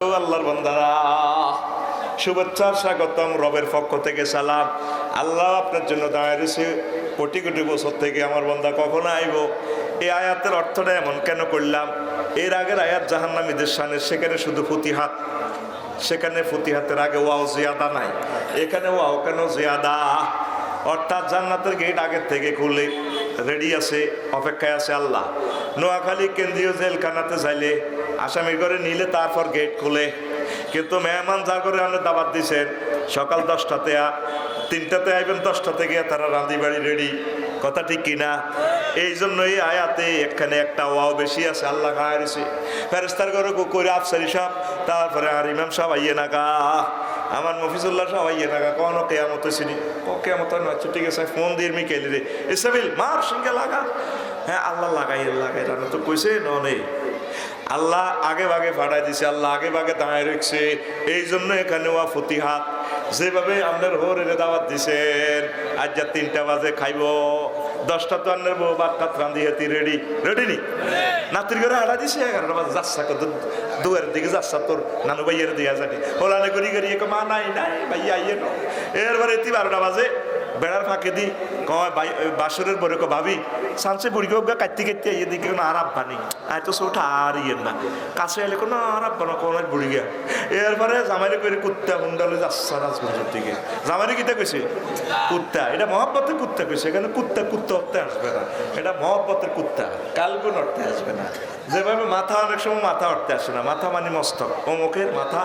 আল্লাহর বান্দারা শুভেচ্ছার স্বাগতম, রবের পক্ষ থেকে সালাম। আল্লাহ আপনার জন্য দাঁড়িয়ে রয়েছে। কোটি কোটি বছর থেকে আমার বান্দা কখন আইব? এই আয়াতের অর্থটা এমন কেন করলাম? এর আগের আয়াত জাহান্নামীদের সামনে সেখানে শুধু ফুতিহাত। সেখানে ফুতিহাতের আগে ওয়াও জিয়াদা নাই। এখানে ওয়াও কেন জিয়াদা? অর্থাৎ জান্নাতের গেট আগের থেকে খুলে রেডি আছে, অপেক্ষায় আছে আল্লাহ। নোয়াখালী কেন্দ্রীয় জেলখানাতে চাইলে আসামি করে নিলে তারপর গেট খুলে। কিন্তু মেহমান যা করে আপনি দাবাত দিছেন সকাল দশটাতে আ- তিনটাতে আইবেন দশটাতে থেকে তারা রাঁধি বাড়ি রেডি কথা ঠিক কিনা? এই জন্যই আয়াতে এখানে একটা ওয়াও বেশি আছে আল্লাহ খায়ারিছে ফেরেস্তার করে করে আফসারি সাহেব তারপরে আর ইমাম সাহেব আইয়ে নাকা আমার মফিজুল্লাহ সাহেব আইয়ে নাকা কোনো কেয়ামত চিনি ও কেয়ামত নয় আচ্ছা, ঠিক আছে ফোন দিয়ে মি কেলি রে। ইসাবিল মার সঙ্গে লাগা। হ্যাঁ আল্লাহ লাগাই লাগাই তো কইছে ননে আল্লাহ আগে ভাগে ফাটাই দিছে, আল্লাহ আগে ভাগে দাঁড়ায় রেখছে এই জন্য এখানে ওয়া ফতিহাত। যেভাবে আপনার হোরের দাওয়াত দিছেন, আজ যা তিনটা বাজে খাইব। দশটা তো আপনার বউ বাদ কাত রান্ধি হাতি রেডি। রেডি নি? নাতির ঘরে হারা দিছে, এগারোটা বাজে যাচ্ছা কত দুয়ারের দিকে যাচ্ছা তোর নানু ভাইয়ের দিয়া জানি ওলানে করি করি মা, নাই নাই, ভাইয়া আইয়ে নো। এরপরে এটি বারোটা বাজে। বেড়ার ফাঁকে দি বাসরের বরে কো ভাবি, সানসে বুড়ি গো কাটতে কাটতে ইয়ে দিকে কোনো আরাপ বানি আয় তো সোটা আর ইয়ে না। কাছে এলে কোনো আরাপ বানো কোনো বুড়ি গিয়া এরপরে জামাইরে করে কুত্তা হুন্ডালে যাচ্ছে রাজগঞ্জের দিকে। জামাইরে কিটা কইছে? কুত্তা, এটা মহব্বতের কুত্তা কইছে, এখানে কুত্তা কুত্তা অর্থে আসবে না। এটা মহব্বতের কুত্তা, কালগুন অর্থে আসবে না। যেভাবে মাথা অনেক সময় মাথা অর্থে আসে না, মাথা মানে মস্তক। অমুকের মাথা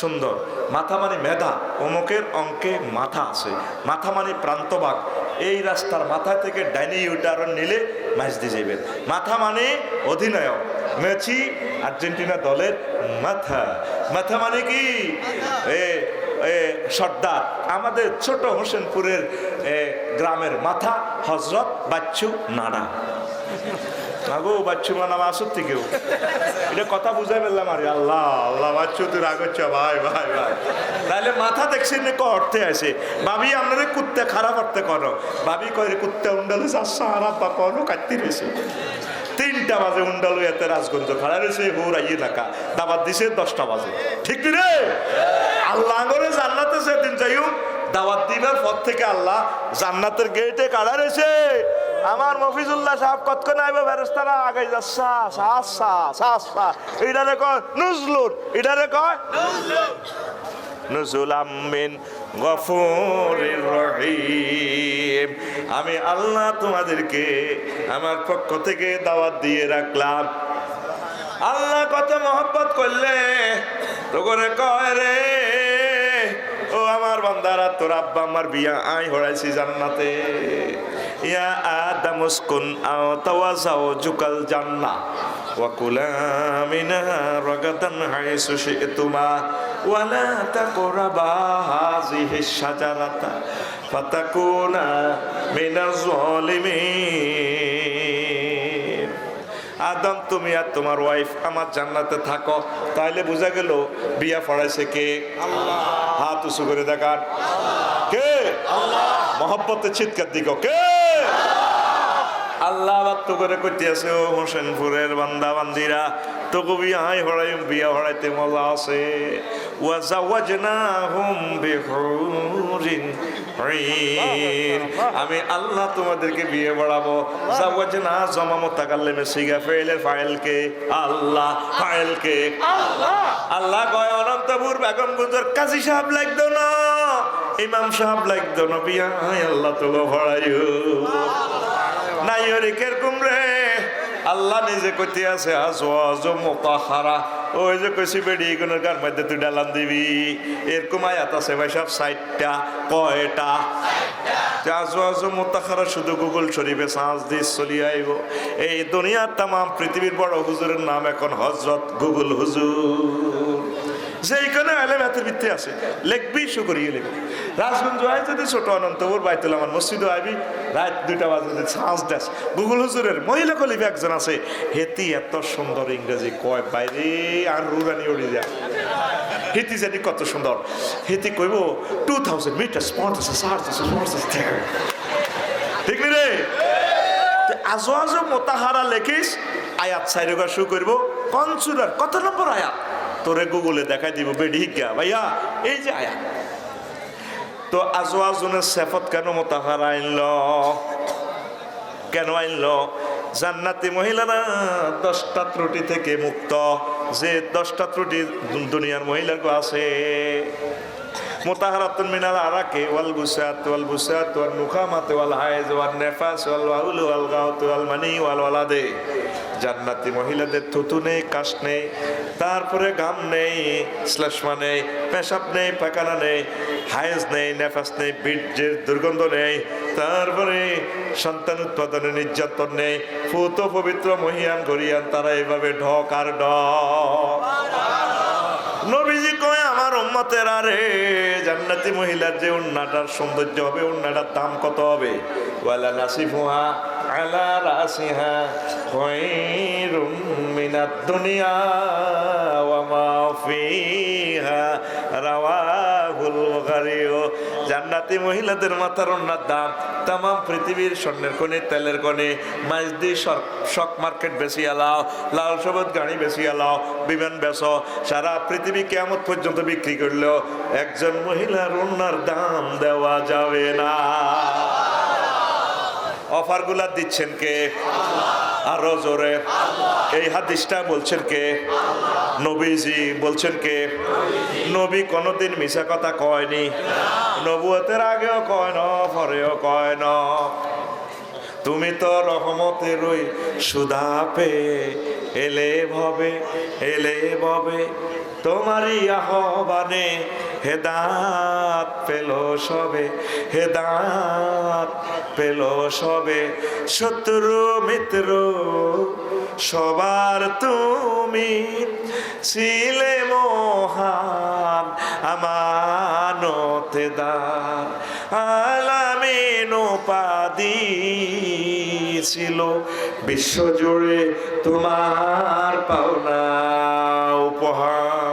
সুন্দর। মাথা মানে মেধা, অমুকের অঙ্কে মাথা আছে। মাথা মানে প্রান্তবাগ এই রাস্তার মাথা থেকে ডাইনি ইউটারন নিলে ম্যাচ দিয়ে যাবেন মাথা মানে অধিনায়ক। মেচি আর্জেন্টিনা দলের মাথা। মাথা মানে কি? এ সর্দার। আমাদের ছোট হোসেনপুরের গ্রামের মাথা হজরত বাচ্চু নাড়া। এটা কথা বুঝাই আরে আল্লাহ আল্লাহ, বাচ্চু, তুই রাগ হচ্ছে ভাই ভাই ভাই। তাহলে মাথা ক অর্থে আছে? ভাবি কুত্তে খারাপ অর্থে করো। ভাবি কয়ে কুত্তে উন্ডালে চারশো হারাপ বা কোনো কাটতে রয়েছে। তিনটা বাজে, উন্ডালো এতে রাজগঞ্জ খাড়া রয়েছে, হুর আইয়ে টাকা দাবাত দিছে দশটা বাজে। ঠিক রে? আল্লাহ করে জান্নাতে সেদিন যাইও দাওয়াত দিবার পর থেকে আল্লাহ জান্নাতের গেটে কাড়া রয়েছে। আমার মফিজুল্লাহ সাহেব কতক্ষণ আইবে ফেরেস্তারা আগে যাচ্ছা সাসা সাসা এটারে কয় নুজলুর এটারে কয় মিন গফুরির রহিম। আমি আল্লাহ তোমাদেরকে আমার পক্ষ থেকে দাওয়াত দিয়ে রাখলাম। আল্লাহ কত মহব্বত করলে তো করে কয় রে, ও আমার বান্দারা, তোর আব্বা আমার বিয়া আই হড়াইছি জান্নাতে। ইয়া আদম উসকুন আও তাওয়াজাও জুকাল জান্না। ওয়াকুলা মিনা রাগাদান হাইসু শি'তুমা। ওয়ালা তাকরাবা হাযিহি শাজারাতা। ফাতাকুনা মিনাজ আদম তুমি আর তোমার ওয়াইফ আমার জান্নাতে থাকো। তাইলে বোঝা গেল বিয়া পড়াইছে কে? হাত উঁচু করে দেখার কে? মহব্বতের চিৎকার দিক। কে? আল্লাহ বাত্ত করে করতে আছে, ও হোসেনপুরের বান্দা, বান্দিরা, তোকে বিয়া হাই হড়াই, বিয়া হড়াইতে মজা আছে। আমি আল্লাহ তোমাদেরকে বিয়ে বাড়াবো। জাওয়াজনা জমা মুতাকাল্লিমে সিগা ফাইলের ফাইলকে আল্লাহ ফাইলকে আল্লাহ। কয়, অনন্তপুর বেগম গুজর কাজী সাহেব লাগতো না, ইমাম সাহেব লাগতো না, বিয়া আল্লাহ তোকে ভরাইও নাই ওরে কীরকম রে? আল্লাহ নিজে কইতে আছে আজওয়াজ মুতাহারা। ওই যে কইছি, বেডি কোনের গার মধ্যে তুই ডালান দিবি। এরকম আয়াত আছে ভাই, সব সাইটটা কয়টা? মুতাহারা, শুধু গুগল শরীফে সাঁজ দিয়ে চলি আইব। এই দুনিয়ার তাম পৃথিবীর বড় হুজুরের নাম এখন হজরত গুগল হুজুর। যেইখানে আলেম হাতের ভিত্তি আছে। লেখবি, শুকরিয়ে লিখবি। রাজগঞ্জ আয় যদি ছোট অনন্তপুর, বাইতুল আমার মসজিদও আইবি। রাত দুইটা বাজে ছাঁচ দেশ। গুগল হুজুরের মহিলা কলিবে একজন আছে। হেতি এত সুন্দর ইংরেজি কয়, বাইরে আর রুরানি উড়ি যায় হেতি জানি কত সুন্দর। হেতি কইব টু থাউজেন্ড মিটার ঠিক নি রে? আজো আজো মোতাহারা লেখিস, আয়াত সাইরোগা শু করব। কনসুরার কত নম্বর আয়াত? তোরে গুগলে দেখাই দিব, বেডি হিজ্ঞা ভাইয়া, এই যে আয়া। তো আজওয়াজুনের সেফত কেন মোতাহার আইনল? কেন আইনল? জান্নাতি মহিলারা দশটা ত্রুটি থেকে মুক্ত। যে দশটা ত্রুটি দুনিয়ার মহিলার আছে। মোতাহারাতুন মিনাল আরাকে ওয়াল বুসাত ওয়াল বুসাত ওয়াল নুখামাত ওয়াল হায়েজ, ওয়াল নেফাস, ওয়াল ওয়াউল, ওয়াল গাউত ওয়াল মানি, ওয়াল ওয়ালাদে। জান্নাতি মহিলাদের থুতু নেই, কাশ নেই তারপরে গাম নেই, শ্লেষ্মা নেই, পেশাব নেই পায়খানা নেই, হায়েজ নেই, নেফাস নেই, বীর্যের দুর্গন্ধ নেই। তারপরে সন্তান উৎপাদনে নির্যাতন নেই। ফুত পবিত্র মহিয়ান গরিয়ান তারা এইভাবে ঢক আর ঢক। নবীজি কয়, আমার উম্মতের আরে জান্নাতি মহিলার যে উন্নাটার সৌন্দর্য হবে, উন্নাটার দাম কত হবে? ওয়ালা নাসিফুহা আলা রাসিহা খায়রুম মিনাদ দুনিয়া ওয়া মা ফিহা রাওয়াহুল বুখারী জান্নাতি মহিলাদের মাথার উন্নার দাম তাম পৃথিবীর স্বর্ণের কোণে তেলের কোণে মাইজদি শক মার্কেট বেশি আলাও লাল সবুজ গাড়ি বেশি আলাও বিমান বেস সারা পৃথিবী কেমন পর্যন্ত বিক্রি করলেও একজন মহিলার উন্নার দাম দেওয়া যাবে না। অফারগুলা দিচ্ছেন কে? আরও জোরে। এই হাদিসটা বলছেন কে? নবীজি বলছেন কে? নবী কোনোদিন মিশা কথা কয়নি। নবুয়তের আগেও কয় ন, পরেও কয় ন। তুমি তো রহমতের ওই সুধা পে এলে ভবে এলে ভবে তোমারই আহ্বানে হেদাত পেল সবে, হেদাত পেল সবে। শত্রু, মিত্র, সবার তুমি ছিলে মহান, আমানতে দান আলামিন উপাধি ছিল, বিশ্বজুড়ে তোমার পাওনা, উপহার।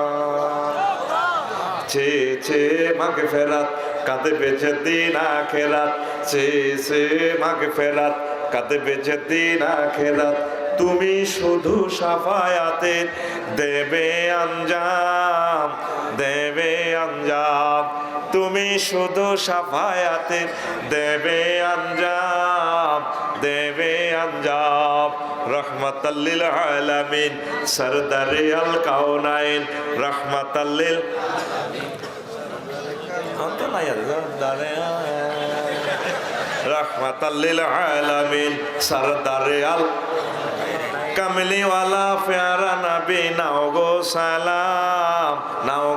চে মাকে ফেরাত, কাঁদে বেঁচে দিন আখেরাত। চে চে মাকে ফেরাত, কাঁদে বেঁচে দিন আখেরাত। তুমি শুধু সাফায়াতের দেবে আঞ্জাম দেবে আঞ্জাম। তুমি শুধু সাফায়াতের দেবে আঞ্জাম দেবে আঞ্জাম। রহমতাল্লিল আলামিন, সরদারে আল কাউনাইন রহমতাল্লিল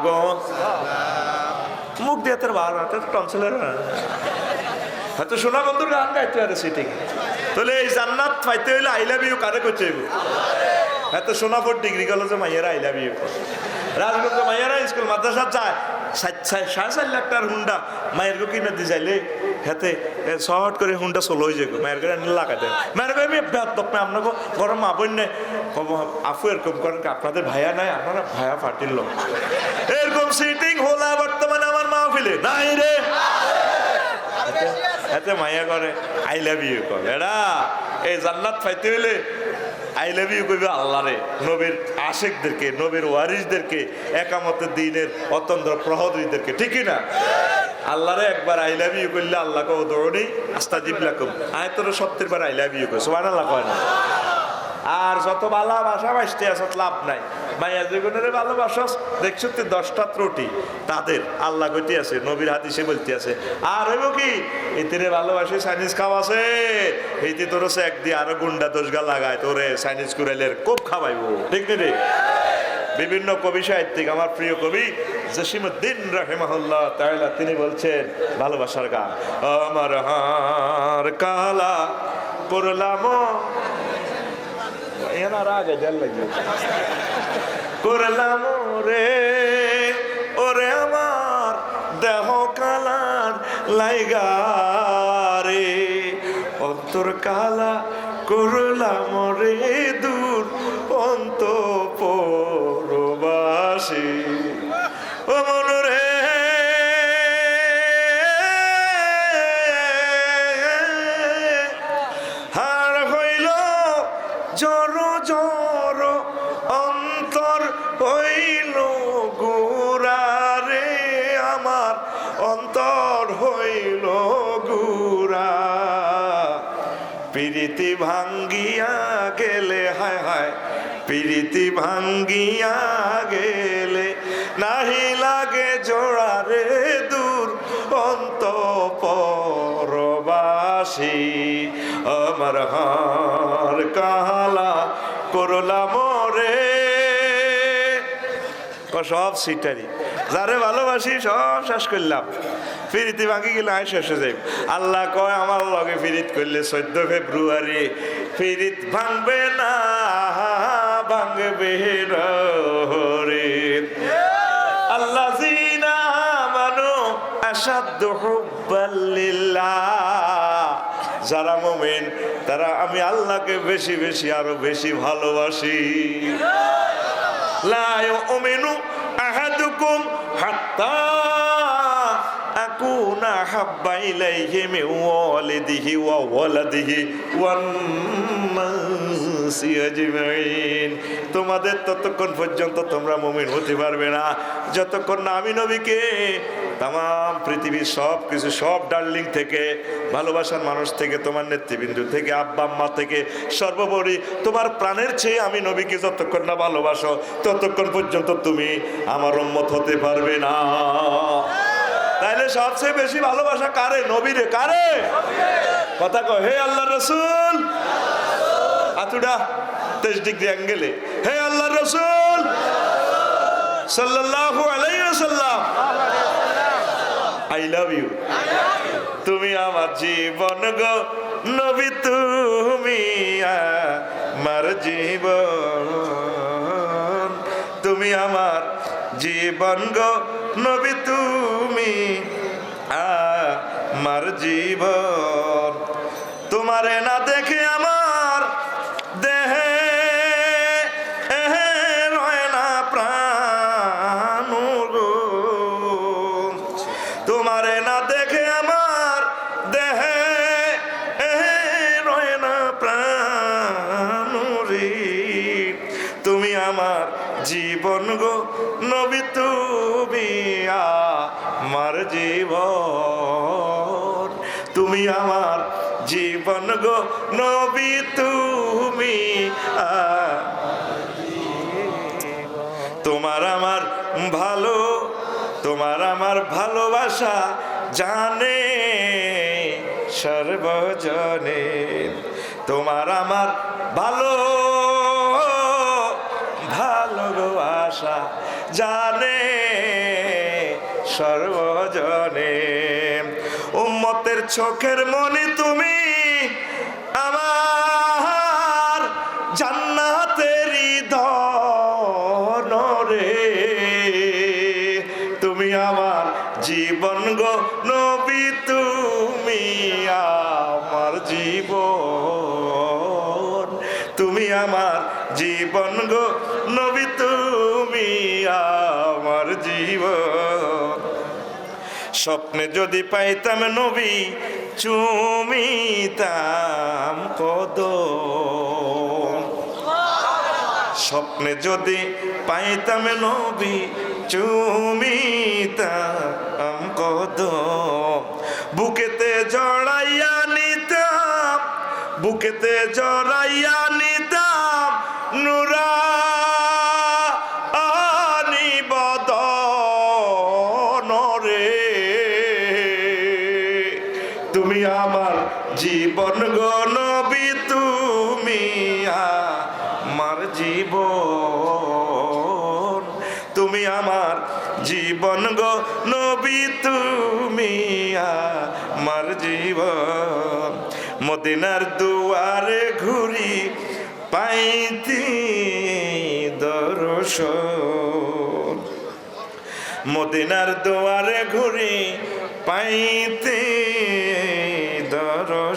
গো মুখ দিয়ে তোর বার টনসিলের। হয়তো সোনা বন্ধুর গান গাইতে পারে সিটিং তাহলে এই জান্নাত পাইতে হইলে আই লাভ কারে করছে এত সোনাপুর ডিগ্রি কলেজে মাইয়েরা আই লাভ রাজগঞ্জ মাইয়েরা স্কুল মাদ্রাসা চায় সাড়ে চার লাখ টাকার হুন্ডা মায়ের গো কিনে দিয়ে চাইলে হাতে শহট করে হুন্ডা চলো হয়ে যাবে মায়ের আনি লাগাই দেয় মায়ের করে আমি দপ্পে আপনাকে গরম আপন নেই। আফু এরকম করেন আপনাদের ভাইয়া নাই, আপনারা ভাইয়া ফাটিল এরকম সিটিং হোলা বর্তমানে আমার মাহফিলে। নাই রে এতে মাইয়া করে আই লাভ ইউ করে এরা এই জান্নাত পাইতে হইলে আই লাভ ইউ কইবে আল্লাহরে। নবীর আশেকদেরকে, নবীর ওয়ারিসদেরকে একামতের দিনের অতন্ত্র প্রহদীদেরকে ঠিকই না? আল্লাহরে একবার আই লাভ ইউ করলে আল্লাহকে ও দৌড়ি আস্তা জিবলাকুম আয় তোর সত্যের বার আই লাভ ইউ কই আল্লাহ কয় না? আর যত বালা ভাষা বাসতে আসত লাভ নাই। মাইয়া যেগুলোরে ভালোবাসস দেখছ তুই দশটা ত্রুটি। তাদের আল্লাহ গতি আছে, নবীর হাদিসে বলতে আছে, আর হইব কি? এতিরে ভালোবাসে চাইনিজ খাওয়া আছে। এইতে তোর এক দিয়ে আরও গুন্ডা দোষগা লাগায়, তোরে চাইনিজ কুরাইলের কোপ খাওয়াইবো। ঠিক নি রে? বিভিন্ন কবি সাহিত্যিক, আমার প্রিয় কবি জসিমুদ্দিন রাহেমাহুল্লাহ তাইলা তিনি বলছেন, ভালোবাসার গান, আমার হার কালা করলাম এনার আগে জল লাগবে করলাম রে ওরে আমার দেহ কালার লাইগা রে। অন্তর কালা করলাম রে প্রীতি ভাঙ্গিয়া গেলে, হায় হায়, প্রীতি ভাঙ্গিয়া গেলে, নাহি লাগে জোড়া রে দূর অন্ত পরবাসী আমার হার কালা করলা মরে। সব সিটারি, যারে ভালোবাসি সব শেষ করলাম। ফিরিতে বাকি গেলে আয়সা শেষে যাই আল্লাহ কয়, আমার লগে ফিরিত করলে চোদ্দ ফেব্রুয়ারি ফিরিত ভাঙবে না, ভাঙবে রে। আল্লাহ মানো আসাদ্য যারা মোমেন, তারা আমি আল্লাহকে বেশি বেশি আরও বেশি ভালোবাসি। লায় ইউমিনু আহাদুকুম হাত্তা আকুনা হাব্বা ইলাইহি মিন ওয়ালিদিহি ওয়া ওয়ালাদিহি ওয়ান তোমাদের ততক্ষণ পর্যন্ত তোমরা মুমিন হতে পারবে না। যতক্ষণ না আমি নবীকে তাম পৃথিবীর সব কিছু সব ডার্লিং থেকে, ভালোবাসার মানুষ থেকে, তোমার নেতৃবৃন্দু থেকে, আব্বা, আম্মা থেকে, সর্বোপরি তোমার প্রাণের চেয়ে আমি নবীকে যতক্ষণ না ভালোবাসো, ততক্ষণ পর্যন্ত তুমি আমার অম্মত হতে পারবে না। তাইলে সবচেয়ে বেশি ভালোবাসা কারে? নবীরে। কারে? কথা কয়, হে আল্লাহ রসুল। আতুডা তেইশ ডিগ্রি অ্যাঙ্গেলে। হে আল্লাহ রসুল। I love you. তুমি আমার জীবন গো, নবী তুমি আমার জীবন। তুমি আমার জীবন গো নবী তুমি আমার জীবন তোমারে না দেখে আমার দেহে রয় না প্রাণ। তোমারে না দেখে আমার দেহে রয় না প্রাণ তুমি আমার জীবন গো নবী তুমি আমার জীবন। তুমি আমার জীবন গো নবী তুমি তোমার আমার ভালো, তোমার আমার ভালোবাসা জানে, সর্বজনে। তোমার আমার ভালো ভালোবাসা জানে সর্বজনে। উম্মতের চোখের মনে তুমি জীবন। স্বপ্নে যদি পাইতাম নবী, চুমিতাম কদ স্বপ্নে যদি পাইতাম নবী, চুমিতাম কদ বুকেতে জড়াইয়া নিতাম, বুকেতে জড়াইয়া আমার জীবন গণবি তুমি আমার জীবন। তুমি আমার জীবন গো নবী, তুমি আমার জীবন। মদিনার দুয়ারে ঘুরি পাইতি দর্শন। মদিনার দুয়ারে ঘুরি পাইতে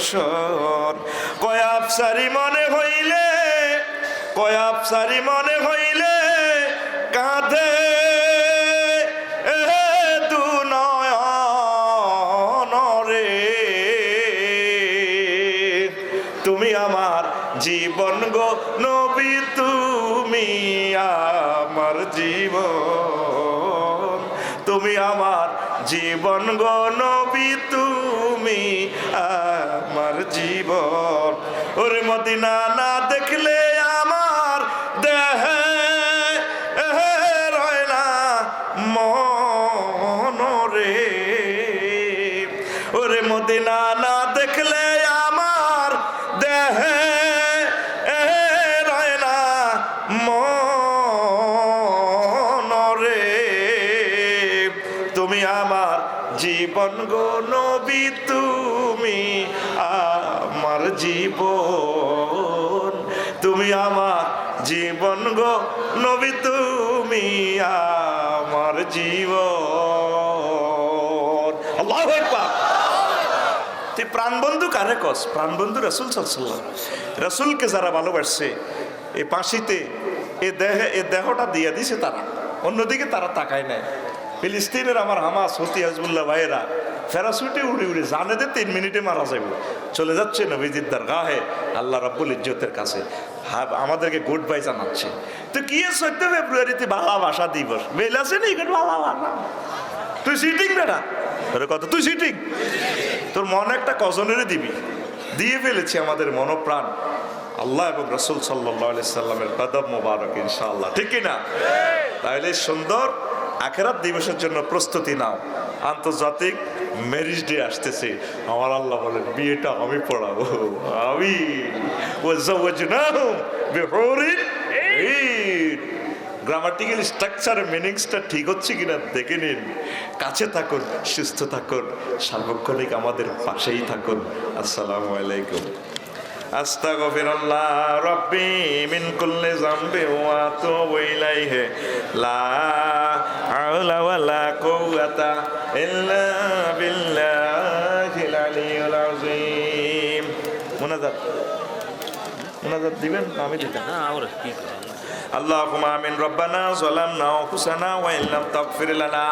দর্শন কয়াবসারি মনে হইলে কয়াবসারি মনে হইলে কাঁধে তুমি আমার জীবন গো নবী, তুমি আমার জীবন। তুমি আমার জীবন গো জীবন। ওর মদিনা না দেখলে তুমি আমার জীবন গো, নবী তুমি আমার জীবন। আল্লাহু আকবার। তুই প্রাণবন্ধু কারে কস? প্রাণবন্ধু রসুল সাল্লাম রসুলকে যারা ভালোবাসছে এই পাশিতে এ দেহে, এ দেহটা দিয়ে দিছে তারা। অন্যদিকে তারা তাকায় নাই। ফিলিস্তিনের আমার হামাস হতি হাজবুল্লাহ ভাইয়েরা ফেরাসুটে উড়ে উড়ে জানে যে তিন মিনিটে মারা যাবে। চলে যাচ্ছে নবীজির দরগাহে, আল্লাহ রব্বুল ইজ্জতের কাছে। আমাদেরকে গুড বাই জানাচ্ছে তো কি চোদ্দ ফেব্রুয়ারিতে ভালোবাসা দিবস? মেল আছে নি? ভালোবাসা তুই সিটিং বেটা? তোর কত? তুই সিটিং তোর মন একটা কজনেরে দিবি। দিয়ে ফেলেছি আমাদের মনপ্রাণ। আল্লাহ এবং রসুল সাল্লাহ সাল্লামের কদম মোবারক, ইনশাআল্লাহ। ঠিক কিনা? তাহলে সুন্দর আখেরাত দিবসের জন্য প্রস্তুতি নাও। আন্তর্জাতিক ম্যারিজ ডে আসতেছে। আমার আল্লাহ বলেন, বিয়েটা আমি পড়াবো। আমি। গ্রামাটিক্যাল স্ট্রাকচার মিনিংসটা ঠিক হচ্ছে কিনা দেখে নিন। কাছে থাকুন, সুস্থ থাকুন, সার্বক্ষণিক আমাদের পাশেই থাকুন। আসসালামু আলাইকুম। আস্তাগফিরুল্লাহ রাব্বি মিন কুল্লি যামবি ওয়া আতুবু ইলাইহি লা হাওলা ওয়ালা কুওয়াতা ইল্লা বিল্লাহিল আলিয়্যিল আযীম মুনাজাত মুনাজাত দিবেন না আমি দিতাম না আমরা কি করব اللهم آمين ربنا ظلمنا أنفسنا وإن لم تغفر لنا